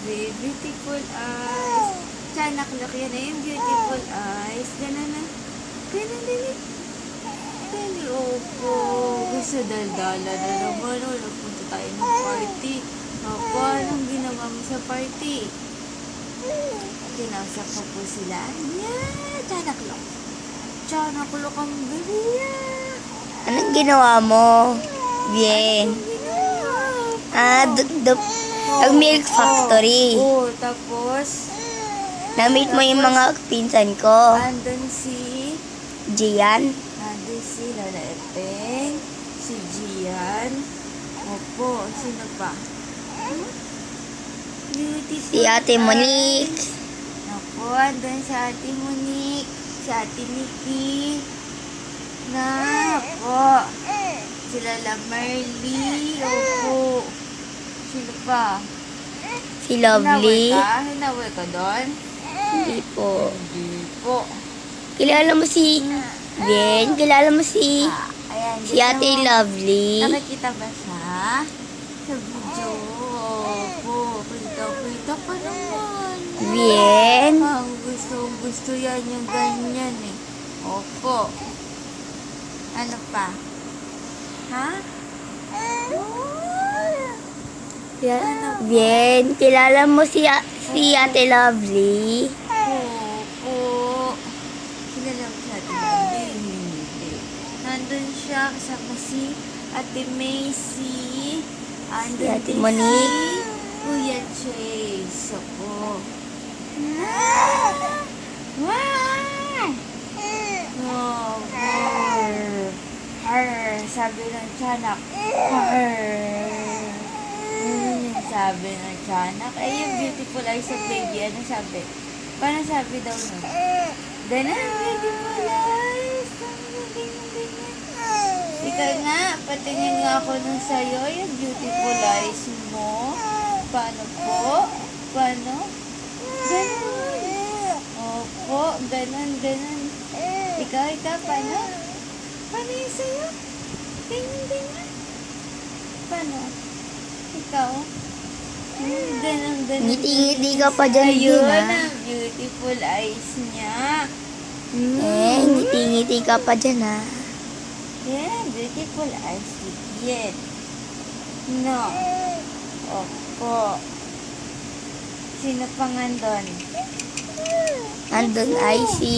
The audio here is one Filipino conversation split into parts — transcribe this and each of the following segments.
sabi, beautiful eyes. Tiyanak-lak yan na yung beautiful eyes. Ganun na. Ganun din eh. Ganun, opo. Gusto daldala na naman. O, nagpunta tayo ng party. Opo, anong ginawa mo sa party? Kinausap ko po sila. Yeah, tiyanak-lak. Tiyanak-lak ang gaya. Anong ginawa mo? Bien. Ginawa. Ah, d- d- ang milk factory. Oo, tapos, Na-meet mo yung mga pinsan ko. andun si, Gian. andun si Lola Epeng, si Gian, opo, sino pa? Beautiful. Si Ate Monique. Opo, andun si Ate Monique, si Ate Nikki, na, opo, si Lola Merly, opo, sino pa? Si Lovely. Hinaway ka? Hinaway ka doon? Hindi po. Hindi po. Kilala mo si Bien. Kilala mo si Ah, ayan. si Ate mo- Lovely. Nakikita ba siya? Sa video. Opo. Kita, kita pa naman. Bien. Ang gusto, gusto yan yung ganyan eh. Opo. Ano pa? Ha? Yan. Bien. Kilala mo si, si Ate Lovely. Opo. Kilala mo siya ate? Hindi. Nandun siya kasama si Ate Macy. Andun Si Ate Monique. Si Kuya Chase. Opo. Wow! Sabi ng tiyanak. Ano yung sabi ng tiyanak? Ay, yung beautiful eyes of baby. Ano sabi? Paano sabi daw nun? Ganun, beautiful eyes. Ang galing ng ganyan. Ika nga, patingin nga ako nun sa'yo, yung beautiful eyes mo. Paano po? Paano? Ganun. Opo, ganun, ganun. Ikaw, ikaw, paano? Paano yung sa'yo? Ganyan, ganyan. Paano? Ikaw? Ganun, ganun. Ngiti-ngiti ka pa dyan, Ayun, Gina. ang beautiful eyes niya. Hmm. Eh, ngiti-ngiti ka pa dyan ah. Yeah, beautiful eyes yet. No. Opo. Sino pang andon? Andun ay si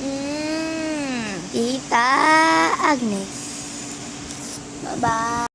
Mm. Tita Agnes. 拜。